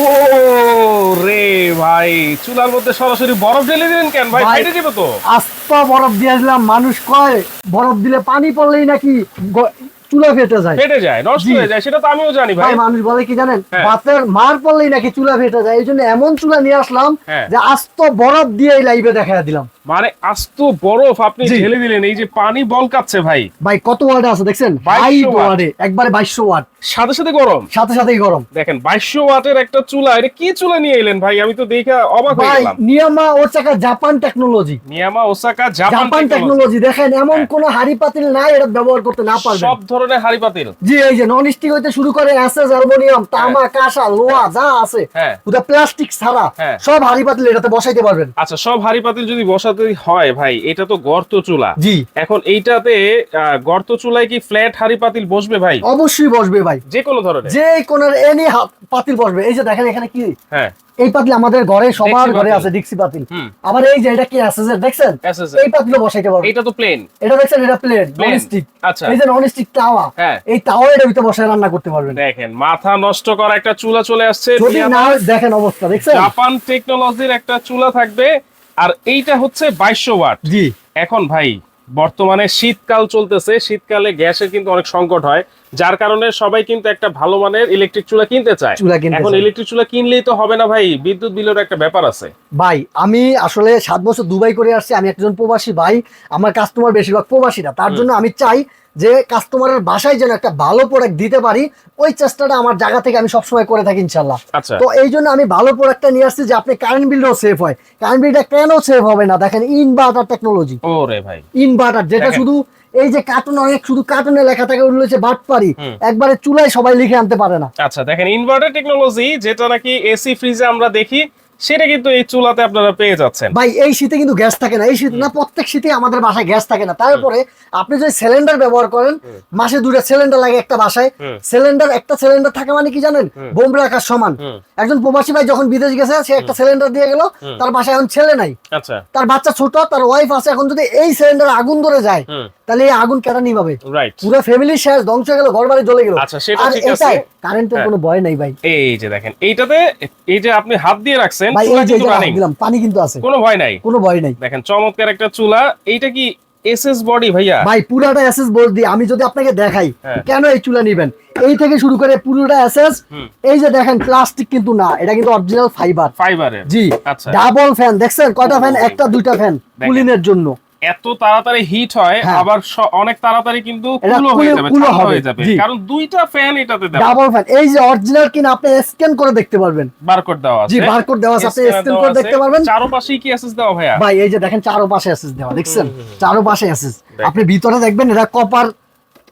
ও রে ভাই চুলার মধ্যে সরাসরি বরফ ঢেলে দিলেন কেন? ভাই ফেটে যাবে তো। আস্তা বরফ দিয়ে আসলাম মানুষ কয় বরফ দিলে পানি পড়লেই নাকি চুলা ফেটে যায়। ফেটে যায় নষ্ট হয়ে যায় সেটা তো আমিও জানি ভাই। ভাই মানুষ বলে কি জানেন? হ্যাঁ। ভাতের মার পড়লেই নাকি চুলা ফেটে যায় এই জন্য এমন চুলা নিয়ে আসলাম হ্যাঁ। যে আস্ত বরফ দিয়ে এই লাইভে দেখা দিলাম। মানে আস্ত বরফ আপনি ঢেলে দিলেন এই যে পানি বলকাচ্ছে ভাই। ভাই কত ওয়ার্ডে আছে দেখছেন? 2200 হাই ওয়াট। ওয়ার্ডে একবারে বাইশশো ওয়াট। সাথে সাথে গরম। সাথে সাথেই গরম। দেখেন বাইশশো ওয়াটের একটা চুলা এটা কি চুলা নিয়ে এলেন ভাই? আমি তো দেখে অবাক হয়ে গেলাম। Niyama Osaka Japan technology. Niyama Osaka Japan Japan technology. দেখেন এমন হ্যাঁ। কোন হাড়ি পাতিল নাই এটা ব্যবহার করতে না পারবেন। সব ধরনের হাড়ি পাতিল। জি এই যে নন স্টিক হইতে শুরু করে অ্যাসেস অ্যালুমিনিয়াম তামা কাঁসা লোহা যা আছে হ্যাঁ। ওটা প্লাস্টিক ছাড়া হ্যাঁ। সব হাড়ি পাতিল এটাতে বসাইতে পারবেন। আচ্ছা সব হাড়ি পাতিল যদি বসাতে হয় ভাই এটা তো গর্ত চুলা। জি। এখন এইটাতে আহ, গর্ত চুলায় কি ফ্ল্যাট হাড়ি পাতিল বসবে ভাই? অবশ্যই বসবে ভাই। যে কোনো ধরনের যে কোনের এনি পাতিল বসবে। এই যে দেখেন এখানে কি? হ্যাঁ। এই পাতিল আমাদের ঘরে সবার ঘরে আছে ডিক্সি পাতিল। আবার এই যে এটা কি আছে যে দেখছেন এই পাতিলও বসাইতে পারবে। এটা তো প্লেন এটা দেখছেন এটা প্লেট নন স্টিক আচ্ছা। এই যে নন স্টিক তাওয়া হ্যাঁ। এই তাওয়া এর ভিতরে বসায় রান্না করতে পারবেন। দেখেন মাথা নষ্ট করা একটা চুলা চলে আসছে। যদি না দেখেন অবস্থা দেখছেন? জাপান টেকনোলজির একটা চুলা থাকবে আর এইটা হচ্ছে বাইশশো ওয়াট। জি। এখন ভাই বর্তমানে শীতকাল চলতেছে শীতকালে গ্যাসের কিন্তু অনেক সংকট হয়। যার কারণে সবাই কিন্তু একটা ভালো মানের ইলেকট্রিক চুলা কিনতে চায়। চুলা কিনতে এখন ইলেকট্রিক চুলা কিনলেই তো হবে না ভাই বিদ্যুৎ বিলের একটা ব্যাপার আছে। ভাই আমি আসলে সাত বছর দুবাই করে আসছি আমি একজন প্রবাসী ভাই আমার কাস্টমার বেশিরভাগ প্রবাসীরা। তার জন্য আমি চাই যে কাস্টমারের বাসায় যেন একটা ভালো প্রোডাক্ট দিতে পারি ওই চেষ্টাটা আমার জায়গা থেকে আমি সবসময় করে থাকি ইনশাল্লাহ আচ্ছা। তো এই জন্য আমি ভালো প্রোডাক্টটা নিয়ে আসছি যে আপনি কারেন্ট বিলটাও সেভ হয়। কারেন্ট বিলটা কেন সেভ হবে না? দেখেন ইনভার্টার টেকনোলজি ইনভার্টার যেটা শুধু এই যে কার্টুন অনেক শুধু কার্টুনে লেখা থাকে ওগুলো হচ্ছে বাটপারি। একবারে চুলায় সবাই লিখে আনতে পারে না আচ্ছা দেখেন ইনভার্টার টেকনোলজি যেটা নাকি এসি ফ্রিজে আমরা দেখি সেটা কিন্তু এই চুলাতে আপনারা পেয়ে যাচ্ছেন। ভাই এই শীতে কিন্তু গ্যাস থাকে না। এই শীত না প্রত্যেক শীতে আমাদের বাসায় গ্যাস থাকে না। তারপরে আপনি যদি সিলিন্ডার ব্যবহার করেন মাসে দুটো সিলিন্ডার লাগে একটা বাসায়। সিলিন্ডার একটা সিলিন্ডার থাকে মানে কি জানেন? বোম রাখার সমান। একজন প্রবাসী ভাই যখন বিদেশ গেছে সে একটা সিলিন্ডার দিয়ে গেল তার বাসায় এখন ছেলে নাই। আচ্ছা। তার বাচ্চা ছোট তার ওয়াইফ আছে এখন যদি এই সিলিন্ডার আগুন ধরে যায় তাহলে এই আগুন কেন নিভাবে? পুরো ফ্যামিলি শেষ ধ্বংস হয়ে গেল ঘর বাড়ি জ্বলে গেল। আচ্ছা, সেটা আর ঠিক আছে। এটাই কারেন্টের হ্যাঁ। কোনো ভয় নাই ভাই। এই যে দেখেন এইটাতে এই যে আপনি হাত দিয়ে রাখছেন ভাই চুলা এই যে কিন্তু এটা running। দিলাম পানি কিন্তু আছে। কোনো ভয় নাই। কোনো ভয় নাই। দেখেন চমৎকার একটা চুলা। এইটা কি এসএস বডি ভাইয়া? ভাই পুরাটা এসএস বোর্ড দিয়ে আমি যদি আপনাকে দেখাই হ্যাঁ। কেন এই চুলা নিবেন? এই থেকে শুরু করে পুরোটা এসএস এই যে দেখেন প্লাস্টিক কিন্তু না এটা কিন্তু অরিজিনাল ফাইবার ফাইবারের জি আচ্ছা। ডাবল ফ্যান দেখছেন? কয়টা ফ্যান একটা দুইটা ফ্যান। কুলিনের জন্য। এত তাড়াতাড়ি হিট হয় হ্যাঁ। আবার অনেক তাড়াতাড়ি কিন্তু কুলো হয়ে যাবে কুলো হয়ে যাবে। কারণ দুইটা ফ্যান এটাতে দেওয়া ডাবল ফ্যান এই যে অরিজিনাল কিনা আপনি স্ক্যান করে দেখতে পারবেন। বারকোড দেওয়া আছে। জি বারকোড দেওয়া আছে আপনি স্ক্যান করে দেখতে পারবেন। চারপাশেই কি এসএস দেওয়া ভাইয়া? ভাই এই যে দেখেন চারো পাশে অ্যাসেস দেওয়া দেখছেন? হুম, হুম, হুম। চারো পাশে অ্যাসেস আপনি ভিতরে দেখবেন এটা কপার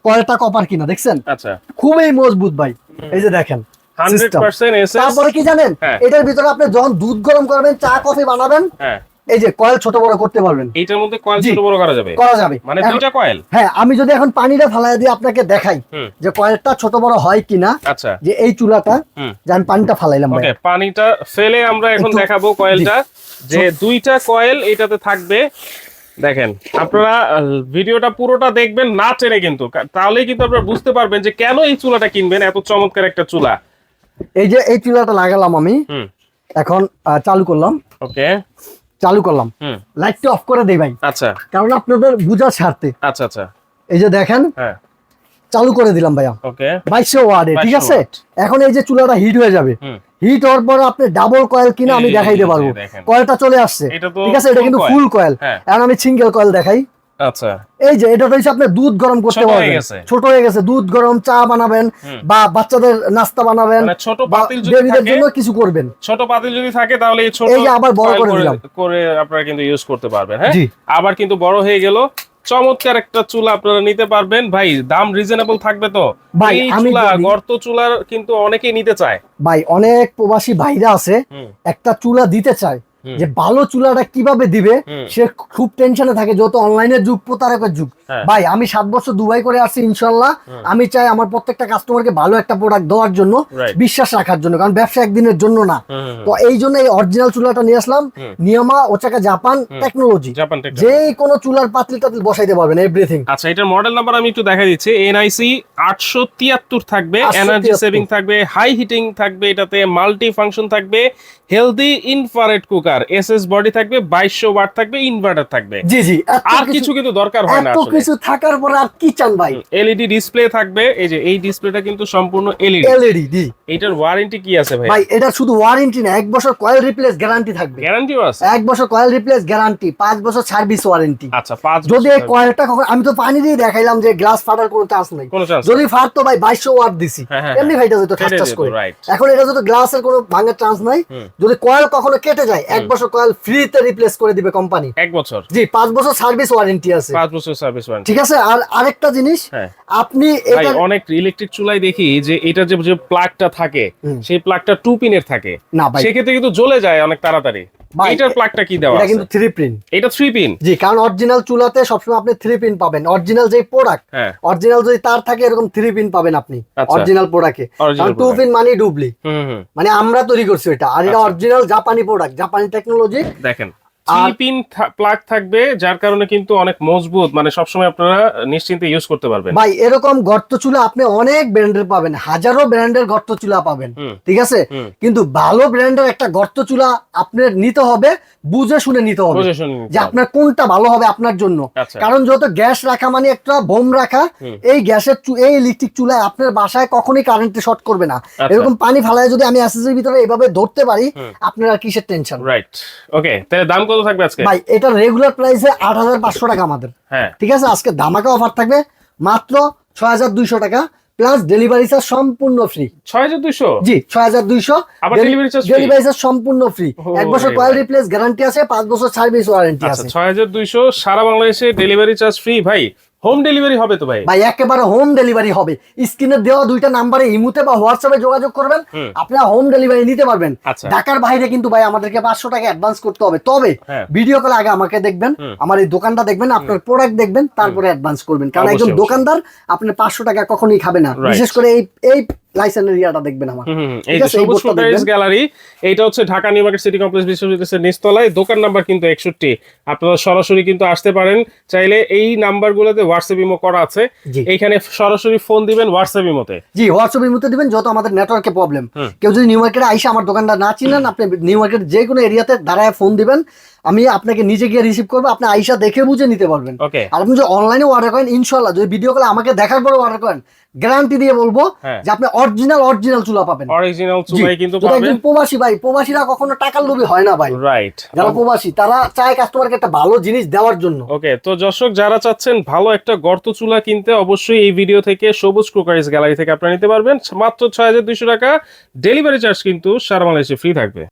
কয়টা কপার কিনা দেখছেন? আচ্ছা। খুবই মজবুত ভাই। এই যে দেখেন হান্ড্রেড পার্সেন্ট এসএস তারপরে কি জানেন? হ্যাঁ। এটার ভিতরে আপনি যখন দুধ গরম করবেন চা কফি বানাবেন হ্যাঁ। এই যে কয়েল ছোট বড় করতে পারবেন। এইটার মধ্যে কয়েল ছোট বড় করা যাবে? করা যাবে। মানে দুইটা কয়েল? হ্যাঁ আমি যদি এখন পানিটা দিয়ে আপনাকে দেখাই যে কয়েলটা ছোট বড় হয় কিনা আচ্ছা। যে এই চুলাটা হুম। যে আমি পানিটা ফালাইলাম ভাই। পানিটা ফেলে আমরা এখন দেখাবো কয়েলটা। যে দুইটা কয়েল এটাতে থাকবে। দেখেন আপনারা ভিডিওটা পুরোটা দেখবেন না টেনে কিন্তু। তাহলেই কিন্তু আপনারা বুঝতে পারবেন যে কেন এই চুলাটা কিনবেন এত চমৎকার একটা চুলা। এই যে এই চুলাটা লাগালাম আমি। এখন চালু করলাম। ওকে। চালু করলাম। লাইটটা অফ করে দেই ভাই। আচ্ছা। কারণ আপনাদের বুঝা ছাড়তে আচ্ছা আচ্ছা। এই যে দেখেন হ্যাঁ। চালু করে দিলাম ভাইয়া। ওকে। বাইশশো ওয়ার্ডে ঠিক আছে? এখন এই যে চুলাটা হিট হয়ে যাবে। হিট হওয়ার পর আপনি ডাবল কয়েল কিনা আমি দেখাই দেখাইতে পারব। কয়েলটা চলে আসছে। ঠিক আছে? এটা কিন্তু ফুল কয়েল হ্যাঁ। এখন আমি সিঙ্গেল কয়েল দেখাই। আচ্ছা। এই যে এটা হচ্ছে আপনি দুধ গরম করতে হয়ে পারবেন। ছোট হয়ে গেছে দুধ গরম চা বানাবেন বা বাচ্চাদের নাস্তা বানাবেন মানে ছোট পাতিল যদি থাকে জন্য কিছু করবেন। ছোট পাতিল যদি থাকে তাহলে এই ছোট এই যে আবার বড় করে দিলাম। করে আপনারা কিন্তু ইউজ করতে পারবেন হ্যাঁ? আবার কিন্তু বড় হয়ে গেল। চমৎকার একটা চুলা আপনারা নিতে পারবেন। ভাই দাম রিজনেবল থাকবে তো? ভাই, চুলা গর্ত চুলার কিন্তু অনেকেই নিতে চায়। ভাই অনেক প্রবাসী ভাইরা আছে একটা চুলা দিতে চায়। যে ভালো চুলাটা কীভাবে দিবে সে খুব টেনশনে থাকে যত অনলাইনের যুগ প্রতারকের যুগ। হ্যাঁ। ভাই আমি সাত বছর দুবাই করে আসছি ইনশাল্লাহ। আমি চাই আমার প্রত্যেকটা কাস্টমারকে ভালো একটা প্রোডাক্ট দেওয়ার জন্য বিশ্বাস রাখার জন্য কারণ ব্যবসা একদিনের জন্য না। তো এই জন্য এই অরিজিনাল চুলাটা নিয়ে আসলাম Niyama Osaka Japan technology Japan technology. যে কোনো চুলার পাতিল টাতিল বসাইতে পারবেন এভরিথিং আচ্ছা এটার মডেল নাম্বার আমি একটু দেখা দিচ্ছি। এনআইসি আটশো তিয়াত্তর থাকবে 873 এনার্জি সেভিং থাকবে হাই হিটিং থাকবে এটাতে মাল্টি ফাংশন থাকবে healthy infrared cooker SS body থাকবে বাইশশো ওয়াট থাকবে ইনভার্টার থাকবে। জি জি আর কিছু কিন্তু দরকার হয় না এত কিছু থাকার পরে আর কি চান ভাই? এলইডি ডিসপ্লে থাকবে এই যে এই ডিসপ্লেটা কিন্তু সম্পূর্ণ এলইডি এলইডি জি। এটার ওয়ারেন্টি কি আছে ভাই? ভাই এটা শুধু ওয়ারেন্টি না এক বছর কয়েল রিপ্লেস গ্যারান্টি থাকবে। গ্যারান্টিও আছে? এক বছর কয়েল রিপ্লেস গ্যারান্টি পাঁচ বছর সার্ভিস ওয়ারেন্টি আচ্ছা পাঁচ যদি এই কয়েলটা কখন আমি তো পানি দিয়ে দেখাইলাম যে গ্লাস ফাটার কোনো চান্স নাই। কোনো চান্স যদি ফাটতো ভাই বাইশশো ওয়াট দিছি। হ্যাঁ, হ্যাঁ, এমনি ফাইটা যেত ঠাস ফেটে ঠাস করে। এখন এটা যদি গ্লাসের কোনো ভাঙার চান্স নাই যদি কয়েল কখনো কেটে যায় এক বছর কয়েল ফ্রিতে রিপ্লেস করে দিবে কোম্পানি এক বছর। জি পাঁচ বছর সার্ভিস ওয়ারেন্টি আছে। পাঁচ বছর সার্ভিস ওয়ারেন্টি ঠিক আছে? আর আরেকটা জিনিস হ্যাঁ। আপনি এটা অনেক ইলেকট্রিক চুলায় দেখি যে এটা যে প্লাগটা থাকে সেই প্লাগটা টু পিনের থাকে। সেক্ষেত্রে কিন্তু জ্বলে যায় অনেক তাড়াতাড়ি। এটার প্লাগটা কি দেওয়া এটা কিন্তু থ্রি পিন এটা থ্রি পিন জি কারণ অরিজিনাল চুলাতে সবসময় আপনি থ্রি পিন পাবেন। অরিজিনাল যে প্রোডাক্ট অরিজিনাল যদি তার থাকে এরকম থ্রি পিন পাবেন আপনি আচ্ছা। অরিজিনাল প্রোডাক্টে Original কারণ টু পিন মানে ডুবলি মানে আমরা তৈরি করছি এটা। আর এটা আচ্ছা। অরিজিনাল জাপানি প্রোডাক্ট জাপানি টেকনোলজি দেখেন থ্রি পিন প্লাগ থাকবে যার কারণে কিন্তু অনেক মজবুত মানে সবসময় আপনারা নিশ্চিন্তে ইউজ করতে পারবেন। ভাই এরকম গর্ত চুলা আপনি অনেক ব্র্যান্ডের পাবেন হাজারো ব্র্যান্ডের গর্ত চুলা পাবেন ঠিক আছে? কিন্তু ভালো ব্র্যান্ডের একটা গর্ত চুলা আপনার নিতে হবে বুঝে শুনে নিতে হবে। যে আপনার কোনটা ভালো হবে আপনার জন্য। আচ্ছা। কারণ যত গ্যাস রাখা মানে একটা বোম রাখা এই গ্যাসের এই ইলেকট্রিক চুলায় আপনার বাসায় কখনোই কারেন্টে শর্ট করবে না। আচ্ছা। এরকম পানি ফালায় যদি আমি এসএসের ভিতরে এভাবে ধরতে পারি। আপনার আর কিসের টেনশন রাইট ওকে তাহলে দাম কত থাকবে আজকে? ভাই এটা রেগুলার প্রাইসে আট হাজার পাঁচশো টাকা আমাদের। হ্যাঁ। ঠিক আছে? আজকে ধামাকা অফার থাকবে। মাত্র ছয় হাজার দুইশো টাকা। প্লাস ডেলিভারি চার্জ সম্পূর্ণ ফ্রি ছয় হাজার দুইশো? জি ছয় হাজার দুইশো। আবার delivery charge ডেলিভারি চার্জ সম্পূর্ণ ফ্রি এক বছর কয়েল রিপ্লেস গ্যারান্টি আছে পাঁচ বছর সার্ভিস ওয়ারেন্টি আচ্ছা আছে। ছয় হাজার দুইশো সারা বাংলাদেশে ডেলিভারি চার্জ ফ্রি ভাই হোম ডেলিভারি হবে তো ভাই। ভাই একেবারে হোম ডেলিভারি হবে। স্ক্রিনে দেওয়া দুইটা নাম্বারে ইমুতে বা হোয়াটসঅ্যাপে যোগাযোগ করবেন। আপনারা হোম ডেলিভারি নিতে পারবেন। আচ্ছা। ঢাকার বাইরে কিন্তু ভাই আমাদেরকে পাঁচশো টাকা অ্যাডভান্স করতে হবে। তবে হ্যাঁ। ভিডিও কলে আগে আমাকে দেখবেন আমার এই দোকানটা দেখবেন আপনার প্রোডাক্ট দেখবেন তারপরে অ্যাডভান্স করবেন। কারণ একজন দোকানদার আপনার পাঁচশো টাকা কখনোই খাবে না। বিশেষ করে এই এই লাইসেন্স এরিয়াটা দেখবেন আমার। এই যে সবুজ দেখবেন। গ্যালারি এইটা হচ্ছে Dhaka new market city complex বিশ্ববিদ্যালয়ের নিচতলায় দোকান নাম্বার কিন্তু একষট্টি। আপনারা সরাসরি কিন্তু আসতে পারেন। চাইলে এই নাম্বারগুলোতে হোয়াটসঅ্যাপ ইমো করা আছে। এইখানে সরাসরি ফোন দিবেন হোয়াটসঅ্যাপ ইমোতে জি হোয়াটসঅ্যাপ ইমোতে দিবেন যত আমাদের নেটওয়ার্কে প্রবলেম কেউ যদি নিউ মার্কেটে আইসা আমার দোকানটা না চিনেন আপনি নিউ মার্কেট যে কোনো এরিয়াতে দাঁড়ায় ফোন দিবেন। আমি আপনাকে নিজে গিয়ে রিসিভ করব আপনি আইসা দেখে বুঝে নিতে পারবেন। আর আপনি যদি অনলাইনে অর্ডার করেন ইনশাল্লাহ যদি ভিডিও কলে আমাকে দেখার পরে অর্ডার করেন গ্যারান্টি দিয়ে বলব হ্যাঁ। যে আপনি অরিজিনাল অরিজিনাল চুলা পাবেন। অরিজিনাল চুলাই কিন্তু পাবেন। প্রবাসী ভাই প্রবাসীরা কখনো টাকার লোভী হয় না ভাই। রাইট যারা প্রবাসী তারা চায় কাস্টমারকে একটা ভালো জিনিস দেওয়ার জন্য। ওকে তো দর্শক যারা চাচ্ছেন ভালো একটা গর্ত চুলা কিনতে অবশ্যই এই ভিডিও থেকে সবুজ কুকারিস গ্যালারি থেকে আপনারা নিতে পারবেন। মাত্র ছয় হাজার দুইশো টাকা ডেলিভারি চার্জ কিন্তু সারা বাংলাদেশে ফ্রি থাকবে।